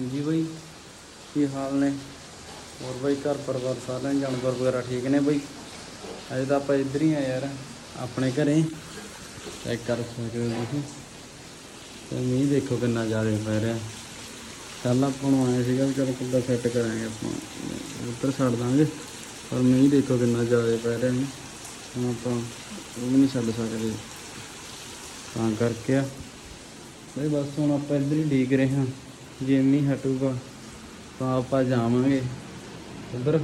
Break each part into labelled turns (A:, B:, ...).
A: ਹਾਂਜੀ ਬਾਈ, ਕੀ ਹਾਲ ਨੇ? ਹੋਰ ਬਾਈ, ਘਰ ਪਰਿਵਾਰ ਸਾਰਿਆਂ ਦੇ ਜਾਨਵਰ ਵਗੈਰਾ ਠੀਕ ਨੇ ਬਾਈ? ਅੱਜ ਤਾਂ ਆਪਾਂ ਇੱਧਰ ਹੀ ਆ ਯਾਰ, ਆਪਣੇ ਘਰੇ। ਚੈੱਕ ਕਰ ਸਕਦੇ ਹੋ ਤੁਸੀਂ। ਤੇ ਮੀਂਹ ਦੇਖੋ ਕਿੰਨਾ ਜ਼ਿਆਦਾ ਪੈ ਰਿਹਾ। ਕੱਲ ਆਪਾਂ ਨੂੰ ਆਇਆ ਸੀਗਾ ਵੀ ਚਲ ਕਿੱਦਾਂ ਸੈੱਟ ਕਰਾਂਗੇ ਆਪਾਂ। ਉੱਧਰ ਛੱਡ ਦਾਂਗੇ, ਪਰ ਮੀਂਹ ਦੇਖੋ ਕਿੰਨਾ ਜ਼ਿਆਦਾ ਪੈ ਰਿਹਾ ਨੇ ਹੁਣ ਆਪਾਂ ਉਹ ਵੀ ਨਹੀਂ ਛੱਡ ਸਕਦੇ। ਤਾਂ ਕਰਕੇ ਆ। ਬਈ, ਬਸ ਹੁਣ ਆਪਾਂ ਇੱਧਰ ਹੀ ਡੀਕ ਰਹੇ ਹਾਂ। ਜੇ ਮੀਂਹ ਹਟੂਗਾ ਤਾਂ ਆਪਾਂ ਜਾਵਾਂਗੇ ਉਧਰ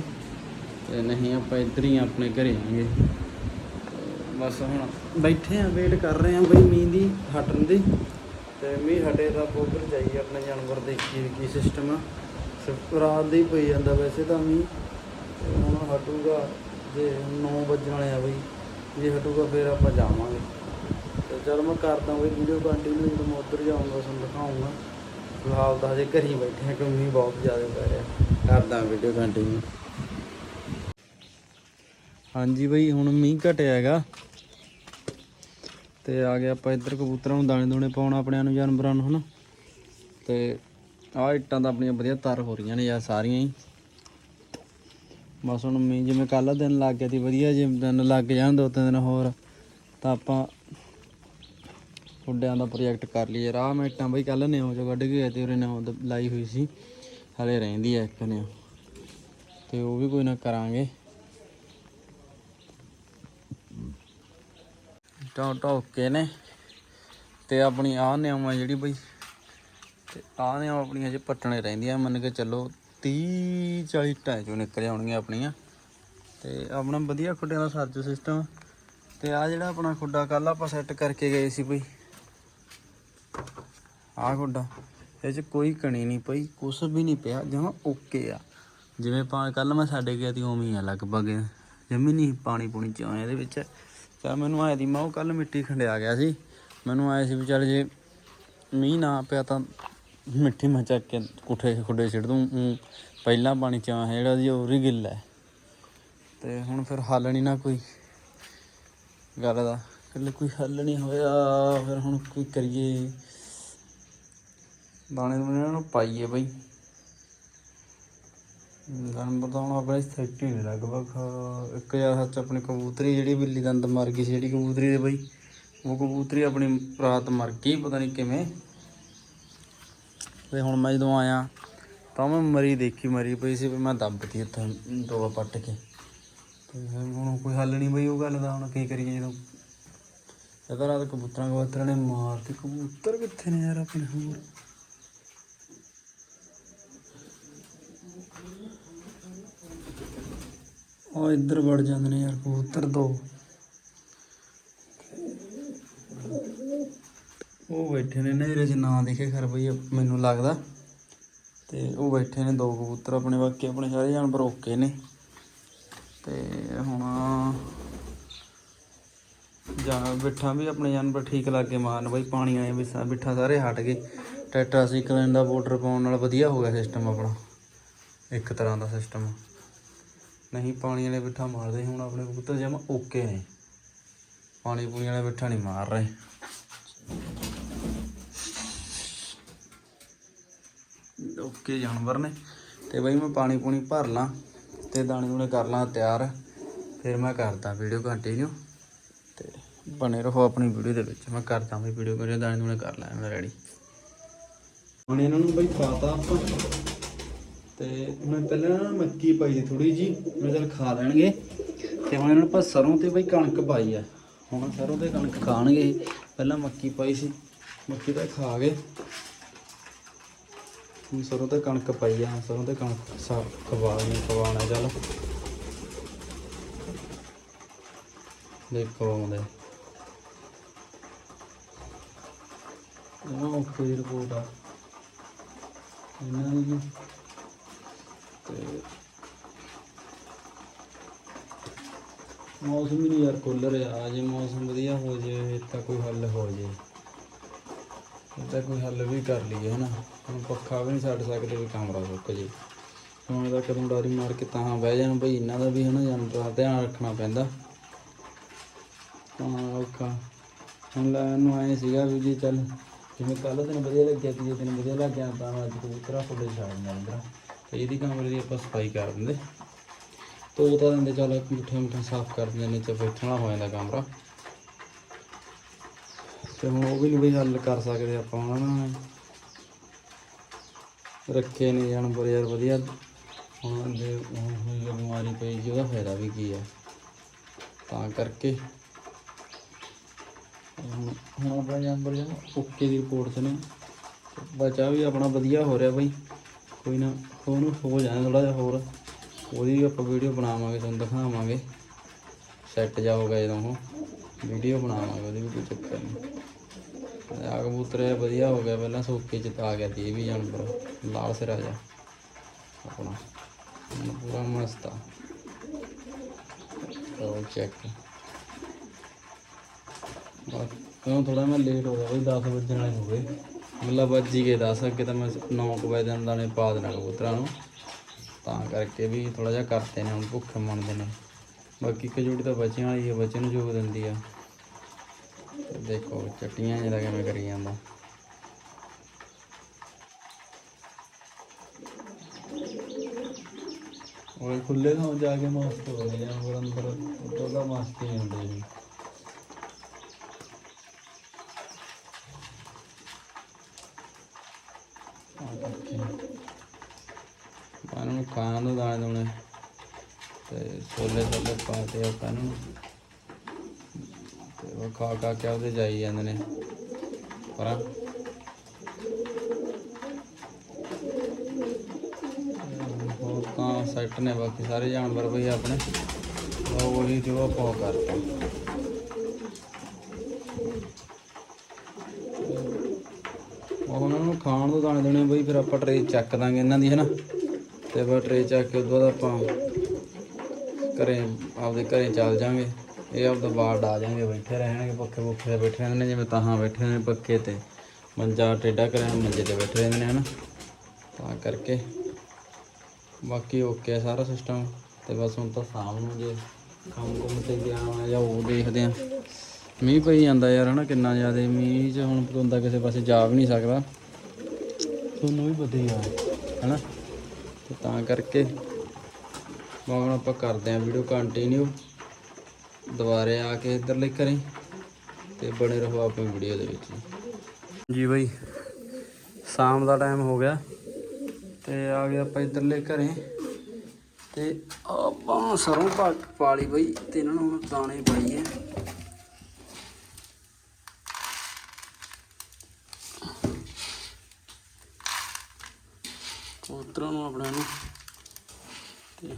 A: ਤੇ ਨਹੀਂ ਆਪਾਂ ਇੱਧਰ ਹੀ ਆਪਣੇ ਘਰੇ ਆਵਾਂਗੇ। ਬਸ ਹੁਣ ਬੈਠੇ ਆ ਵੇਟ ਕਰ ਰਹੇ ਆ ਬਈ ਮੀਂਹ ਦੀ ਹਟਣ ਦੀ। ਤੇ ਮੀਂਹ ਹਟੇ ਤਾਂ ਆਪਾਂ ਉੱਧਰ ਜਾਈਏ ਆਪਣੇ ਜਾਨਵਰ ਦੇਖੀਏ ਕੀ ਸਿਸਟਮ ਆ। ਸਿਰਫ ਰਾਤ ਦੀ ਪਈ ਜਾਂਦਾ ਵੈਸੇ ਤਾਂ ਮੀਂਹ। ਹੁਣ ਹਟੂਗਾ ਜੇ 9 ਵੱਜਣ ਵਾਲੇ ਆ ਬਈ, ਜੇ ਹਟੂਗਾ ਫਿਰ ਆਪਾਂ ਜਾਵਾਂਗੇ। ਤੇ ਚਲ ਮੈਂ ਕਰਦਾ ਬਈ ਵੀਡੀਓ ਕੰਟੀਨਿਊ ਜਦੋਂ ਮੈਂ ਉੱਧਰ ਜਾਊਂਗਾ, ਤੁਹਾਨੂੰ ਦਿਖਾਊਂਗਾ। ਫਿਲਹਾਲ ਤਾਂ ਹਜੇ ਘਰ ਬੈਠੇ ਹਾਂ, ਕਿਉਂਕਿ ਮੀਂਹ ਬਹੁਤ ਜ਼ਿਆਦਾ ਪੈ ਰਿਹਾ। ਕਰਦਾ ਵੀਡੀਓ ਕੰਟੀਨਿਊ ਹਾਂਜੀ ਬਈ, ਹੁਣ ਮੀਂਹ ਘਟਿਆ ਹੈਗਾ। ਤੇ ਆ ਗਿਆ ਆਪਾਂ ਇੱਧਰ ਕਬੂਤਰਾਂ ਨੂੰ ਦਾਣੇ ਦੋਣੇ ਪਾਉਣ ਆਪਣਿਆਂ ਨੂੰ, ਜਾਨਵਰਾਂ ਨੂੰ, ਹਨਾ। ਤੇ ਆਹ ਇੱਟਾਂ ਤਾਂ ਆਪਣੀਆਂ ਵਧੀਆ ਤਰ ਹੋ ਰਹੀਆਂ ਨੇ ਯਾਰ ਸਾਰੀਆਂ ਹੀ। ਬਸ ਹੁਣ ਮੀਂਹ ਜਿਵੇਂ ਕੱਲ ਦਿਨ ਲੱਗ ਗਿਆ ਸੀ, ਵਧੀਆ ਜੇ ਦਿਨ ਲੱਗ ਜਾਣ ਦੋ ਤਿੰਨ ਦਿਨ ਹੋਰ। ਤਾਂ ਆਪਾਂ ਖੁੱਡਿਆਂ ਦਾ ਪ੍ਰੋਜੈਕਟ ਕਰ ਲਈਏ। ਰਾਹ ਮੈਂ ਬਈ ਕੱਲ ਨੇ ਹੋ ਜੋ ਕੱਢ ਕੇ ਗਏ ਤੇ ਉਰੇ ਉਹ ਲਾਈ ਹੋਈ ਸੀ। ਹਲੇ ਰਹਿੰਦੀ ਐ ਇੱਕ ਨੇ ਤੇ ਉਹ ਵੀ ਕੋਈ ਨਾ ਕਰਾਂਗੇ। ਟੋ ਟੋਕੇ ਨੇ। ਤੇ ਆਪਣੀ ਆਹ ਨਿਆਵਾਂ ਜਿਹੜੀ ਬਈ। ਤੇ ਆਹ ਨਿਆਵਾਂ ਆਪਣੀਆਂ ਜੇ ਪੱਟਣੇ ਰਹਿੰਦੀਆਂ, ਮੰਨ ਕੇ ਚੱਲੋ 30 40 ਟਾਂ ਚੋਂ ਨਿਕਲ ਆਉਣਗੀਆਂ ਆਪਣੀਆਂ। ਤੇ ਆਪਣਾ ਵਧੀਆ ਖੁੱਡਿਆਂ ਦਾ ਸਰਚ ਸਿਸਟਮ ਤੇ ਆ ਜਿਹੜਾ ਆਪਣਾ ਖੁੱਡਾ ਕੱਲ ਆਪਾਂ ਸੈੱਟ ਕਰਕੇ ਗਏ ਸੀ ਬਈ। ਆਹ ਗੋਡਾ, ਇਹ ਚ ਕੋਈ ਕਣੀ ਨਹੀਂ ਪਈ, ਕੁਛ ਵੀ ਨਹੀਂ ਪਿਆ, ਜਮਾ ਓਕੇ ਆ। ਜਿਵੇਂ ਪਾ, ਕੱਲ ਮੈਂ ਸਾਡੇ ਗਿਆ ਤੀ ਉਵੇਂ ਹੀ ਆ, ਲਗਭਗ ਜਮੀ ਨਹੀਂ ਪਾਣੀ ਪੂਣੀ ਚ ਆਇਆ ਇਹਦੇ ਵਿੱਚ। ਚਲ ਮੈਨੂੰ ਆਇਆ ਦੀ ਮੈਂ ਉਹ ਕੱਲ ਮਿੱਟੀ ਖੰਡਿਆ ਗਿਆ ਸੀ। ਮੈਨੂੰ ਆਇਆ ਸੀ ਵੀ ਚੱਲ ਜੇ ਮੀਂਹ ਨਾ ਪਿਆ ਤਾਂ ਮਿੱਟੀ ਮੈਂ ਚੱਕ ਕੇ ਕੁੱਠੇ ਖੁੱਡੇ ਛਿੜ ਦੂੰ ਪਹਿਲਾਂ ਪਾਣੀ ਚ ਆ ਜਿਹੜਾ ਜੀ ਉਹ ਵੀ ਗਿੱਲਾ ਹੈ। ਤੇ ਹੁਣ ਫਿਰ ਹੱਲ ਨਹੀਂ ਨਾ ਕੋਈ ਗੱਲ ਦਾ। ਕੱਲੇ ਕੋਈ ਹੱਲ ਨਹੀਂ ਹੋਇਆ, ਫਿਰ ਹੁਣ ਕੀ ਕਰੀਏ? ਦਾਣੇ ਦੂਣੇ ਇਹਨਾਂ ਨੂੰ ਪਾਈਏ ਬਈ। ਜਾਨਵਰ ਤਾਂ ਆਪਣੇ ਸੈਟ ਹੀ ਲਗਭਗ। ਅਹ ਇੱਕ ਯਾਰ ਸੱਚ ਆਪਣੀ ਕਬੂਤਰੀ ਜਿਹੜੀ ਬਿੱਲੀ ਦੰਦ ਮਰ ਗਈ ਸੀ, ਜਿਹੜੀ ਕਬੂਤਰੀ ਦੇ ਬਈ, ਉਹ ਕਬੂਤਰੀ ਆਪਣੀ ਰਾਤ ਮਰ ਗਈ ਪਤਾ ਨਹੀਂ ਕਿਵੇਂ। ਤੇ ਹੁਣ ਮੈਂ ਜਦੋਂ ਆਇਆ, ਤਾਂ ਮੈਂ ਮਰੀ ਦੇਖੀ, ਮਰੀ ਪਈ ਸੀ ਵੀ ਮੈਂ ਦੱਬਤੀ ਉੱਥੇ ਟੋਆ ਪੱਟ ਕੇ। ਤੇ ਹੁਣ ਕੋਈ ਹੱਲ ਨਹੀਂ ਬਈ ਉਹ ਗੱਲ ਦਾ, ਹੁਣ ਕੀ ਕਰੀਏ ਜਦੋਂ। ਇਹਦਾ ਰਾਤ ਕਬੂਤਰਾਂ ਕਬੂਤਰਾਂ ਨੇ ਮਾਰਤੀ ਕਬੂਤਰ ਕਿੱਥੇ ਨੇ ਯਾਰ ਆਪਣੇ ਹੋਰ? ਉਹ ਇੱਧਰ ਵੜ ਜਾਂਦੇ ਨੇ ਯਾਰ, ਕਬੂਤਰ ਦੋ। ਉਹ ਬੈਠੇ ਨੇ ਨੇਰੇ 'ਚ ਨਾ ਦਿਖੇ ਖਰ ਬਈ, ਮੈਨੂੰ ਲੱਗਦਾ। ਤੇ ਉਹ ਬੈਠੇ ਨੇ ਦੋ ਕਬੂਤਰ, ਆਪਣੇ ਬਾਕੀ ਆਪਣੇ ਸਾਰੇ ਜਾਨਵਰ ਓਕੇ ਨੇ। ਤੇ ਹੁਣ ਜਾਂ ਬਿੱਠਾ ਵੀ ਆਪਣੇ ਜਾਨਵਰ ਠੀਕ ਲੱਗੇ ਮਾਰਨ ਬਈ, ਪਾਣੀ ਆਏ ਵੀ ਸਾ- ਬਿੱਠਾ ਸਾਰੇ ਹਟ ਗਏ। ਟੈਟਰਾਸਾਈਕਲਿਨ ਦਾ ਬਾਰਡਰ ਪਾਉਣ ਨਾਲ ਵਧੀਆ ਹੋ ਗਿਆ ਸਿਸਟਮ ਆਪਣਾ। ਇੱਕ ਤਰ੍ਹਾਂ ਦਾ ਸਿਸਟਮ ਨਹੀਂ, ਪਾਣੀ ਵਾਲੇ ਬਿੱਠਾ ਮਾਰਦੇ ਹੁਣ ਆਪਣੇ ਕਬੂਤਰ ਜਮਾ ਓਕੇ ਨੇ। ਪਾਣੀ ਪੂਣੀ ਵਾਲੇ ਬਿੱਠਾ ਨਹੀਂ ਮਾਰ ਰਹੇ। ਓਕੇ ਜਾਨਵਰ ਨੇ। ਤੇ ਬਈ ਮੈਂ ਪਾਣੀ ਪੂਣੀ ਭਰ ਲਾਂ ਤੇ ਦਾਣੇ ਦੂਣੇ ਕਰ ਲਾਂ ਤਿਆਰ। ਫਿਰ ਮੈਂ ਕਰਦਾ ਵੀਡੀਓ ਕੰਟੀਨਿਊ ਤੇ ਬਣੇ ਰਹੋ ਆਪਣੀ ਵੀਡੀਓ ਦੇ ਵਿੱਚ। ਮੈਂ ਕਰਦਾ ਬਈ ਵੀਡੀਓ ਕਰੇ ਦਾਣੇ ਦੂਣੇ ਕਰ ਲਾਂ, ਮੈਂ ਰੈਡੀ ਹੁਣ ਇਹਨਾਂ ਨੂੰ ਬਈ ਪਾਤਾ ਆਪਾਂ। ਤੇ ਮੈਂ ਪਹਿਲਾਂ ਨਾ ਮੱਕੀ ਪਾਈ ਸੀ ਥੋੜੀ ਜੀ ਮੈਂ ਚਲ ਖਾ ਲੈਣਗੇ। ਤੇ ਹੁਣ ਇਹਨਾਂ ਨੂੰ ਆਪਾਂ ਸਰੋਂ ਤੇ ਬਈ ਕਣਕ ਪਾਈ ਆ। ਹੁਣ ਸਰੋਂ ਤੇ ਕਣਕ ਖਾਣਗੇ ਪਹਿਲਾਂ ਮੱਕੀ ਪਾਈ ਸੀ, ਮੱਕੀ ਤਾਂ ਖਾ ਗਏ। ਹੁਣ ਸਰੋਂ ਤੇ ਕਣਕ ਪਾਈ ਆ ਸਰੋਂ ਤੇ ਕਣਕ ਸਾ ਖਵਾ ਨਹੀਂ ਚੱਲ। ਦੇਖੋ ਆਉਂਦੇ। ਉਹ ਕੋਈ ਰਿਪੋਰਟ ਆ ਇਹਨਾਂ ਦੀ ਤੇ ਮੌਸਮ ਹੀ ਨਹੀਂ ਯਾਰ ਕੂਲਰ ਆ ਜੇ ਮੌਸਮ ਵਧੀਆ ਹੋ ਜੇ ਤਾਂ ਕੋਈ ਹੱਲ ਹੋ ਜੇ। ਇਹ ਤਾਂ ਕੋਈ ਹੱਲ ਵੀ ਕਰ ਲਈਏ, ਹਨਾ। ਹੁਣ ਪੱਖਾ ਵੀ ਨਹੀਂ ਛੱਡ ਸਕਦੇ ਵੀ ਕਮਰਾ ਸੁੱਕ ਜੇ। ਹੁਣ ਤਾਂ ਕਦੋਂ ਡਾਰੀ ਮਾਰ ਕੇ ਤਾਂ ਬਹਿ ਜਾਣ ਬਈ, ਇਹਨਾਂ ਦਾ ਵੀ, ਹਨਾ ਜਾਨਵਰਾਂ ਦਾ ਧਿਆਨ ਰੱਖਣਾ ਪੈਂਦਾ। ਤਾਂ ਔਖਾ। ਹੁਣ ਲੈ ਨੂੰ ਆਏ ਸੀਗਾ ਵੀ ਜੀ, ਚੱਲ, ਜਿਵੇਂ ਕੱਲ ਦਿਨ ਵਧੀਆ ਲੱਗਿਆ, ਤੀਜੇ ਦਿਨ ਵਧੀਆ ਲੱਗਿਆ, ਤਾਂ ਅੱਜ ਕਬੂਤਰਾ ਫੁੱਲੇ ਛਾੜ ਜਾਂਦਾ ਤੇ ਇਹਦੀ ਕਮਰੇ ਦੀ ਆਪਾਂ ਸਫ਼ਾਈ ਕਰ ਦਿੰਦੇ। ਧੋ ਤਾਂ ਦਿੰਦੇ, ਚੱਲ ਮਿੱਠੇ ਮਿੱਠੇ ਸਾਫ਼ ਕਰ ਦਿੰਦੇ ਨੇ ਨੀਚੇ ਬੈਠਣਾ ਹੋ ਜਾਂਦਾ ਕਮਰਾ। ਤੇ ਹੁਣ ਉਹ ਵੀ ਨਹੀਂ ਬਈ ਹੱਲ ਕਰ ਸਕਦੇ ਆਪਾਂ ਉਹਨਾਂ ਰੱਖੇ ਨੇ ਜਾਨਵਰ ਯਾਰ, ਵਧੀਆ। ਹੁਣ ਜੇ ਹੁਣ ਹੋਈ ਬਿਮਾਰੀ ਪਈ ਜੀ ਉਹਦਾ ਫਾਇਦਾ ਵੀ ਕੀ ਆ? ਤਾਂ ਕਰਕੇ। ਹੁਣ ਹੁਣ ਆਪਣਾ ਜਾਨਵਰ ਜਿਹੜਾ ਓਕੇ ਦੀ ਰਿਪੋਰਟ 'ਚ ਨੇ ਬਚਾ ਵੀ ਆਪਣਾ ਵਧੀਆ ਹੋ ਰਿਹਾ ਬਈ। ਕੋਈ ਨਾ ਉਹਨੂੰ ਹੋ ਜਾਣਾ ਥੋੜਾ ਜਿਹਾ ਹੋਰ। ਉਹਦੀ ਵੀ ਆਪਾਂ ਵੀਡੀਓ ਬਣਾਵਾਂਗੇ, ਤੁਹਾਨੂੰ ਦਿਖਾਵਾਂਗੇ। ਸੈੱਟ ਜਾ ਹੋ ਗਿਆ ਜਦੋਂ ਉਹ। ਵੀਡੀਓ ਬਣਾਵਾਂਗੇ ਉਹਦੀ ਵੀ ਕੋਈ ਚੱਕਰ ਨਹੀਂ। ਆ ਕਬੂਤਰ ਇਹ ਵਧੀਆ ਹੋ ਗਿਆ, ਪਹਿਲਾਂ ਸੋਕੇ ਚ ਤਾਂ ਆ ਗਿਆ ਸੀ, ਇਹ ਵੀ ਜਾਨਵਰ। ਲਾਲ ਸਿਰਾ ਜਾ ਆਪਣਾ। ਪੂਰਾ ਮਸਤ ਆ। ਕਰੋ ਚੈੱਕ ਬਸ ਕਿਉਂ ਥੋੜਾ ਮੈਂ ਲੇਟ ਹੋ ਗਿਆ, ਬਈ 10 ਵਜੇ ਨਾਲ ਹੋ ਗਏ। ਮਤਲਬ ਵੱਜ ਹੀ ਗਏ 10 ਅੱਗੇ ਤਾਂ ਮੈਂ 9 ਵਜੇ ਦਿਨ ਦਾਣੇ ਪਾ ਦੇਣਾ ਕਬੂਤਰਾਂ ਨੂੰ। ਤਾਂ ਕਰਕੇ ਵੀ ਥੋੜਾ ਜਿਹਾ ਕਰਤੇ ਨੇ, ਹੁਣ ਭੁੱਖੇ ਮੰਨਦੇ ਨੇ। ਬਾਕੀ ਇੱਕ ਜੋੜੀ ਤਾਂ ਬੱਚਿਆਂ ਵਾਲੀ ਹੈ ਬੱਚੇ ਨੂੰ ਜੋਗ ਦਿੰਦੀ ਆ। ਦੇਖੋ, ਚਟੀਆਂ ਜਿਹੜਾ ਕਿਵੇਂ ਕਰੀ ਜਾਂਦਾ। ਉਹ ਖੁੱਲੇ ਥਾਂ ਜਾ ਕੇ ਮਸਤ ਹੋ ਗਏ ਜਾਨਵਰ ਅੰਦਰ ਉੱਤੋਂ ਦਾ ਮਸਤ ਹੀ ਹੁੰਦੇ ਜੀ ਇਹਨਾਂ ਨੂੰ ਖਾਣ ਨੂੰ ਦਾਣੇ ਦੋਣੇ ਤੇ ਛੋਲੇ ਛੋਲੇ ਪਾਤੇ ਆਪਾਂ ਨੂੰ ਤੇ ਉਹ ਖਾ ਖਾ ਕੇ ਉਹਦੇ ਜਾਈ ਜਾਂਦੇ ਨੇ। ਪਰ। ਹੋਰ ਤਾਂ ਸੈੱਟ ਨੇ ਬਾਕੀ ਸਾਰੇ ਜਾਨਵਰ ਬਈ ਆਪਣੇ। ਉਹ ਉਹੀ ਜੋ ਆਪਾਂ ਕਰਤਾ ਉਹ ਉਹਨਾਂ ਨੂੰ ਖਾਣ ਨੂੰ ਦਾਣੇ ਦੇਣੇ ਬਈ, ਫਿਰ ਆਪਾਂ ਟਰੇ ਚੱਕ ਦਾਂਗੇ ਇਹਨਾਂ ਦੀ, ਹਨਾ? ਤੇ ਫਿਰ ਟਰੇ ਚੱਕ ਕੇ ਉਦੋਂ ਬਾਅਦ ਆਪਾਂ ਘਰੇ, ਆਪਦੇ ਘਰੇ ਚੱਲ ਜਾਾਂਗੇ। ਇਹ ਆਪਦਾ ਬਾੜ ਆ ਜਾਣਗੇ ਬੈਠੇ ਰਹਿਣਗੇ, ਪੱਖੇ ਪੁੱਖੇ ਬੈਠੇ ਰਹਿੰਦੇ ਨੇ, ਜਿਵੇਂ ਤਾਹਾਂ ਬੈਠੇ ਨੇ ਪੱਕੇ ਤੇ। ਮੰਜਾ ਟੇਡਾ ਕਰਿਆ, ਮੰਜੇ ਤੇ ਬੈਠੇ ਰਹਿੰਦੇ ਨੇ, ਹਨਾ? ਤਾਂ ਕਰਕੇ ਬਾਕੀ ਓਕੇ ਸਾਰਾ ਸਿਸਟਮ ਤੇ ਬਸ ਹੁਣ ਤਾਂ ਸ਼ਾਮ ਨੂੰ ਜੇ ਕੰਮ ਕੁਮ ਤੇ ਗਿਆ ਹੋਣਾ ਜਾਂ ਉਹ ਦੇਖਦੇ ਆ। ਮੀਂਹ ਪਈ ਜਾਂਦਾ ਯਾਰ, ਹਨਾ? ਕਿੰਨਾ ਜ਼ਿਆਦਾ ਮੀਂਹ 'ਚ ਹੁਣ ਬੰਦਾ ਕਿਸੇ ਪਾਸੇ ਜਾ ਵੀ ਨਹੀਂ ਸਕਦਾ। ਤੁਹਾਨੂੰ ਵੀ ਪਤਾ ਹੀ ਆ, ਹਨਾ? ਤੇ ਤਾਂ ਕਰਕੇ ਹੁਣ ਆਪਾਂ ਕਰਦੇ ਆਂ ਵੀਡੀਓ ਕੰਟੀਨਿਊ ਦੁਬਾਰੇ ਆ ਕੇ ਇੱਧਰਲੇ ਕਰੀ ਤੇ ਬਣੇ ਰਹੋ ਆਪਣੀ ਵੀਡੀਓ ਦੇ ਵਿੱਚ। ਜੀ ਬਾਈ, ਸ਼ਾਮ ਦਾ ਟਾਈਮ ਹੋ ਗਿਆ ਤੇ ਆ ਗਏ ਆਪਾਂ ਇੱਧਰਲੇ ਘਰੇ। ਤੇ ਆਪਾਂ ਸਰੋਂ ਪਾ ਪਾ ਲਈ ਬਈ ਤੇ ਇਹਨਾਂ ਨੂੰ ਦਾਣੇ ਪਾਈਏ। ਕਬੂਤਰਾਂ ਨੂੰ ਆਪਣੇ ਨੂੰ। ਤੇ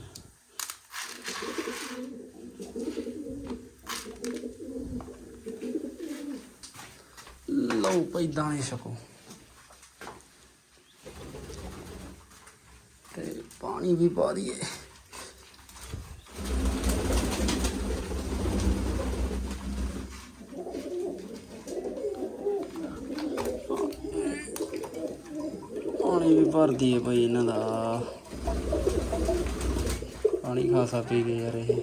A: ਲਓ ਭਾਈ ਦਾਣੇ ਛਕੋ। ਤੇ ਪਾਣੀ ਵੀ ਪਾ ਦਈਏ। ਪਾਣੀ ਵੀ ਭਰ ਦਈਏ ਭਾਈ ਇਹਨਾਂ ਦਾ। ਪਾਣੀ ਖਾਸਾ ਪੀ ਗਏ ਯਾਰ ਇਹ।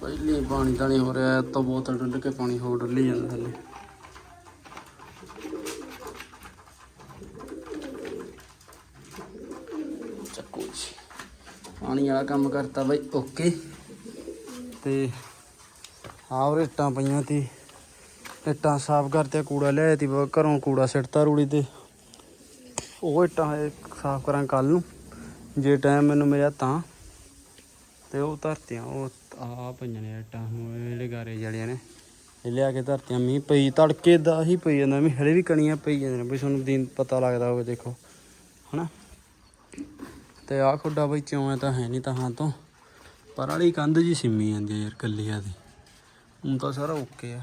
A: ਪਹਿਲੇ ਪਾਣੀ ਤਾਂ ਨਹੀਂ ਹੋ ਰਿਹਾ ਤਾਂ ਬੋਤਲ ਡੁੱਲ ਕੇ ਪਾਣੀ ਹੋਰ ਡੁੱਲੀ ਜਾਂਦਾ ਥੱਲੇ। ਚੱਕੋ ਜੀ। ਪਾਣੀ ਵਾਲਾ ਕੰਮ ਕਰਤਾ ਬਾਈ, ਓਕੇ। ਤੇ ਆਹ ਰੇਟਾਂ ਪਈਆਂ ਤੇ ਇੱਟਾਂ ਸਾਫ਼ ਕਰਤੇ ਕੂੜਾ ਲਿਆਇਆ ਤੀ, ਘਰੋਂ ਕੂੜਾ ਸਿੱਟਤਾ ਰੂੜੀ ਤੇ। ਉਹ ਇੱਟਾਂ ਸਾਫ਼ ਕਰਾਂ ਕੱਲ ਨੂੰ, ਜੇ ਟਾਈਮ ਮੈਨੂੰ ਮਿਲਿਆ ਤਾਂ। ਤੇ ਉਹ ਧਰਤੀਆਂ, ਉਹ ਆ ਪਈਆਂ ਨੇ ਇੱਟਾਂ, ਉਹ ਜਿਹੜੇ ਗਾਰੇ ਜੜੀਆਂ ਨੇ। ਇਹ ਲਿਆ ਕੇ ਧਰਤੀਆਂ, ਮੀਂਹ ਪਈ, ਤੜਕੇ ਦਾ ਹੀ ਪਈ ਜਾਂਦਾ, ਮੀਂਹ ਹਲੇ ਵੀ ਕਣੀਆਂ ਪਈ ਜਾਂਦੇ ਨੇ, ਬਈ ਤੁਹਾਨੂੰ ਦਿਨ ਪਤਾ ਲੱਗਦਾ ਹੋਵੇ, ਦੇਖੋ, ਹਨਾ। ਤੇ ਆਹ ਖੁੱਡਾ ਬਈ ਚੋਂ ਤਾਂ ਹੈ ਨਹੀਂ ਤਾਂ ਹਾਂ ਤੋਂ। ਪਰ ਵਾਲੀ ਕੰਧ ਜੀ ਸਿੰਮੀ ਜਾਂਦੀ ਯਾਰ ਕੱਲੀ ਆ ਦੀ। ਹੁਣ ਤਾਂ ਸਾਰਾ ਓਕੇ ਆ।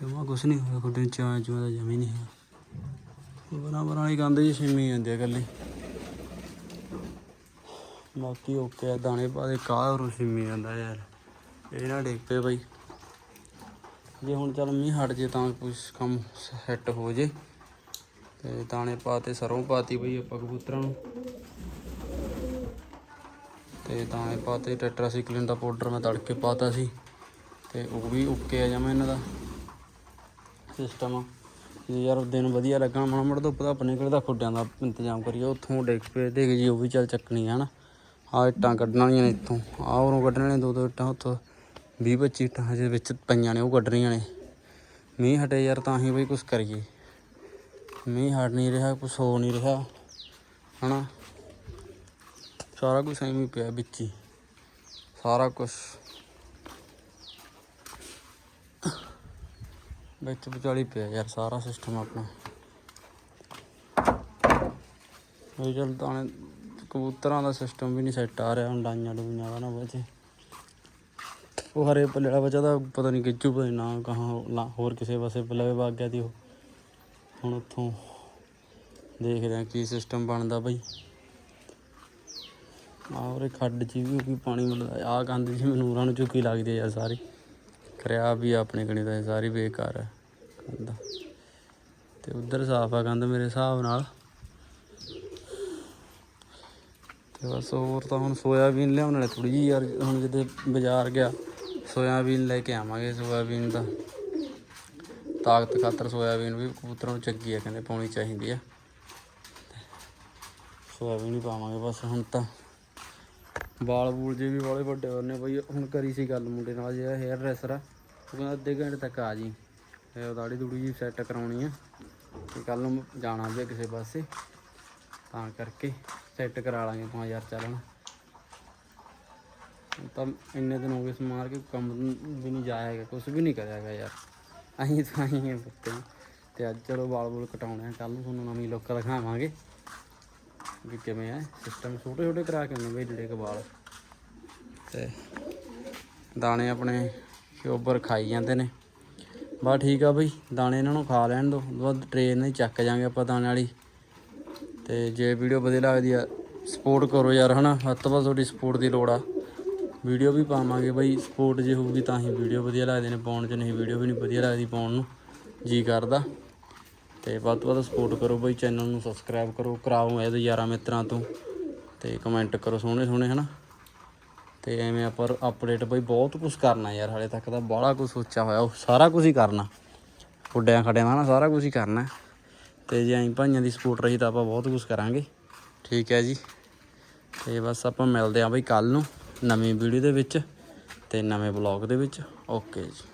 A: ਜਮਾ ਕੁਛ ਨਹੀਂ ਹੋਇਆ ਖੁੱਡੇ ਚਾਂ ਚੂਆਂ ਦਾ ਜਮੀ ਨਹੀਂ ਹੈ ਬਣਾ ਬਣਾ ਵਾਲੀ ਕੰਧ ਜੀ ਸਿੰਮੀ ਜਾਂਦੀ ਆ ਕੱਲੀ ਬਾਕੀ ਓਕੇ ਆ, ਦਾਣੇ ਪਾ ਦੇ, ਕਾਹ ਰੂ ਸਿੰਮੀ ਜਾਂਦਾ ਯਾਰ। ਇਹ ਨਾ ਡਿੱਗ ਪਏ ਬਈ। ਜੇ ਹੁਣ ਚੱਲ ਮੀਂਹ ਹਟ ਜੇ ਤਾਂ ਕੁਛ ਕੰਮ ਸੈੱਟ ਹੋ ਜੇ। ਤੇ ਦਾਣੇ ਪਾਤੇ, ਸਰੋਂ ਪਾਤੀ ਬਈ ਆਪਾਂ ਕਬੂਤਰਾਂ ਨੂੰ। ਤੇ ਦਾਣੇ ਪਾਤੇ ਟੈਟਰਾਸਾਈਕਲਿਨ ਦਾ ਪਾਊਡਰ ਮੈਂ ਤੜਕੇ ਪਾਤਾ ਸੀ। ਤੇ ਉਹ ਵੀ ਓਕੇ ਆ ਜਾਵਾਂ ਇਹਨਾਂ ਦਾ। ਸਿਸਟਮ ਜੇ ਯਾਰ ਦਿਨ ਵਧੀਆ ਲੱਗਣ ਮਾੜਾ ਮਾੜਾ ਧੁੱਪ ਦਾ ਆਪਣੇ ਕੋਲ ਦਾ ਖੁੱਡਿਆਂ ਦਾ ਇੰਤਜ਼ਾਮ ਕਰੀਏ। ਉੱਥੋਂ ਡੇਕ ਪੇ ਦੇ ਜੀ, ਉਹ ਵੀ ਚੱਲ ਚੱਕਣੀ ਆ ਨਾ ਆ ਇੱਟਾਂ ਕੱਢਣੀਆਂ ਨੇ ਇੱਥੋਂ। ਆ ਉਰੋਂ ਕੱਢਣੀਆਂ ਨੇ ਦੋ ਦੋ ਇੱਟਾਂ ਉੱਥੋਂ। 20 25 ਇੱਟਾਂ ਹਜੇ ਵਿੱਚ ਪਈਆਂ ਨੇ, ਉਹ ਕੱਢਣੀਆਂ ਨੇ। ਮੀਂਹ ਹਟੇ ਯਾਰ, ਤਾਂ ਹੀ ਬਈ ਕੁਝ ਕਰੀਏ। ਮੀਂਹ ਹਟ ਨਹੀਂ ਰਿਹਾ ਕੁਝ ਹੋ ਨਹੀਂ ਰਿਹਾ, ਹਨਾ। ਸਾਰਾ ਕੁਝ ਐਵੇਂ ਪਿਆ ਵਿੱਚ ਹੀ। ਸਾਰਾ ਕੁਝ ਵਿੱਚ ਵਿਚਾਲੀ ਪਿਆ ਯਾਰ, ਸਾਰਾ ਸਿਸਟਮ ਆਪਣਾ। ਉਹ ਚੱਲ ਦਾਣੇ ਕਬੂਤਰਾਂ ਦਾ ਸਿਸਟਮ ਵੀ ਨਹੀਂ ਸੈੱਟ ਆ ਰਿਹਾ ਹੁਣ ਡਾਈਆਂ ਡੂਈਆਂ ਦਾ ਨਾ ਬਚੇ ਉਹ ਹਰੇ ਪੱਲੇ ਵਾਲਾ ਬੱਚਾ ਤਾਂ ਪਤਾ ਨਹੀਂ ਕਿੱਚੂ ਪਤਾ ਨਾ ਕਹਾਂ ਹੋਰ ਕਿਸੇ ਪਾਸੇ ਪੱਲੇ ਵਗ ਗਿਆ ਤੀ ਉਹ। ਹੁਣ ਉੱਥੋਂ ਦੇਖਦੇ ਆ ਕੀ ਸਿਸਟਮ ਬਣਦਾ ਬਈ। ਆਹ ਉਰੇ ਖੱਡ ਚ ਵੀ ਵੀ ਪਾਣੀ ਮਿਲਦਾ ਆ ਕੰਧ ਜੀ ਮੈਨੂੰ ਉਹਨਾਂ ਨੂੰ ਚੁੱਕੀ ਲੱਗਦੀ ਯਾਰ ਸਾਰੀ। ਕਰਿਆ ਵੀ ਆਪਣੇ ਕਣੀ ਦਾ ਸਾਰੀ ਬੇਕਾਰ ਹੈ ਕੰਧ ਤੇ ਉਧਰ ਸਾਫ਼ ਆ ਕੰਧ ਮੇਰੇ ਹਿਸਾਬ ਨਾਲ। ਤੇ ਬਸ ਹੋਰ ਤਾਂ ਹੁਣ ਸੋਇਆਬੀਨ ਲਿਆਉਣ ਵਾਲੇ ਥੋੜੀ ਜਿਹੀ ਯਾਰ, ਹੁਣ ਜਿੱਦੇ ਬਾਜ਼ਾਰ ਗਿਆ, ਸੋਇਆਬੀਨ ਲੈ ਕੇ ਆਵਾਂਗੇ ਸੋਇਆਬੀਨ ਦਾ। ਤਾਕਤ ਖਾਤਰ ਸੋਇਆਬੀਨ ਵੀ ਕਬੂਤਰਾਂ ਨੂੰ ਚੰਗੀ ਆ, ਕਹਿੰਦੇ ਪਾਉਣੀ ਚਾਹੀਦੀ ਆ। ਸੋਇਆਬੀਨ ਹੀ ਪਾਵਾਂਗੇ ਬਸ ਹੁਣ ਤਾਂ। ਵਾਲ ਬੂਲ ਜੇ ਵੀ ਵਾਲੇ ਵੱਡੇ ਹੋਏ ਨੇ ਬਈ ਹੁਣ ਕਰੀ ਸੀ ਗੱਲ ਮੁੰਡੇ ਨਾਲ ਜਿਹੜਾ ਹੇਅਰ ਡਰੈਸਰ ਆ, ਉਹ ਕਹਿੰਦਾ ਅੱਧੇ ਘੰਟੇ ਤੱਕ ਆ ਜੀ। ਤੇ ਉਹ ਦਾੜੀ ਦੂੜੀ ਜੀ ਸੈੱਟ ਕਰਾਉਣੀ ਆ ਤੇ ਕੱਲ ਨੂੰ ਜਾਣਾ ਵੀ ਕਿਸੇ ਪਾਸੇ, ਤਾਂ ਕਰਕੇ ਸੈੱਟ ਕਰਾ ਲਾਂਗੇ 5000 ਚੱਲਣ। ਹੁਣ ਤਾਂ ਇੰਨੇ ਦਿਨ ਹੋ ਗਏ ਸਮਾਰ ਕੇ ਕੰਮ ਵੀ ਨਹੀਂ ਜਾਇਆ ਹੈਗਾ ਕੁਝ ਵੀ ਨਹੀਂ ਕਰਿਆ ਹੈਗਾ ਯਾਰ। ਅਸੀਂ ਤਾਂ ਹੀ ਹੈ ਤੇ ਅੱਜ ਚਲੋ ਵਾਲ ਵੂਲ ਕਟਾਉਣੇ ਆ ਕੱਲ ਨੂੰ ਤੁਹਾਨੂੰ ਨਵੀਂ ਲੁੱਕ ਦਿਖਾਵਾਂਗੇ ਵੀ ਕਿਵੇਂ ਆ। ਸਿਸਟਮ ਛੋਟੇ ਛੋਟੇ ਕਰਾ ਕੇ ਆਉਂਦੇ ਬਈ ਜਿਹੜੇ ਕੁ ਵਾਲ। ਤੇ ਦਾਣੇ ਆਪਣੇ ਸ਼ੋਬਰ ਖਾਈ ਜਾਂਦੇ ਨੇ। ਬਸ ਠੀਕ ਆ ਬਈ, ਦਾਣੇ ਇਹਨਾਂ ਨੂੰ ਖਾ ਲੈਣ ਦੋ ਉਸ ਤੋਂ ਬਾਅਦ ਟ੍ਰੇਨ ਨਹੀਂ ਚੱਕ ਜਾਾਂਗੇ ਆਪਾਂ ਦਾਣੇ ਵਾਲੀ। ਤੇ ਜੇ ਵੀਡੀਓ ਵਧੀਆ ਲੱਗਦੀ ਆ ਸਪੋਰਟ ਕਰੋ ਯਾਰ, ਹਨਾ? ਹੱਥ ਤੋਂ ਵੱਧ ਤੁਹਾਡੀ ਸਪੋਰਟ ਦੀ ਲੋੜ ਆ। ਵੀਡੀਓ ਵੀ ਪਾਵਾਂਗੇ ਬਈ ਸਪੋਰਟ ਜੇ ਹੋਊਗੀ ਤਾਂ ਹੀ ਵੀਡੀਓ ਵਧੀਆ ਲੱਗਦੇ ਨੇ, ਪਾਉਣ ਚ ਨਹੀਂ ਵੀਡੀਓ ਵੀ ਨਹੀਂ ਵਧੀਆ ਲੱਗਦੀ ਪਾਉਣ ਨੂੰ। ਜੀ ਕਰਦਾ। ਤੇ ਵੱਧ ਤੋਂ ਵੱਧ ਸਪੋਰਟ ਕਰੋ ਬਈ ਚੈਨਲ ਨੂੰ ਸਬਸਕ੍ਰਾਈਬ ਕਰੋ, ਕਰਾਓ ਇਹਦੇ ਯਾਰਾਂ ਮਿੱਤਰਾਂ ਤੋਂ। ਤੇ ਕਮੈਂਟ ਕਰੋ ਸੋਹਣੇ ਸੋਹਣੇ ਹਨਾ? ਤੇ ਐਵੇਂ ਆਪਾਂ ਅਪਡੇਟ ਬਈ ਬਹੁਤ ਕੁਝ ਕਰਨਾ ਯਾਰ, ਹਾਲੇ ਤੱਕ ਤਾਂ ਬਾਹਲਾ ਕੁਝ ਸੋਚਿਆ ਹੋਇਆ, ਉਹ ਸਾਰਾ ਕੁਝ ਹੀ ਕਰਨਾ। ਫੁੱਡਿਆਂ ਖੜਿਆਂ ਦਾ ਨਾ ਸਾਰਾ ਕੁਝ ਹੀ ਕਰਨਾ। ਤੇ ਜੇ ਐਂ ਭਾਈਆਂ ਦੀ ਸਪੋਰਟ ਰਹੀ ਤਾਂ ਆਪਾਂ ਬਹੁਤ ਕੁਝ ਕਰਾਂਗੇ। ਠੀਕ ਹੈ ਜੀ। ਤੇ ਬਸ ਆਪਾਂ ਮਿਲਦੇ ਆਂ ਬਈ ਕੱਲ ਨੂੰ ਨਵੀਂ ਵੀਡੀਓ ਦੇ ਵਿੱਚ ਤੇ ਨਵੇਂ ਬਲੌਗ ਦੇ ਵਿੱਚ। ਓਕੇ ਜੀ।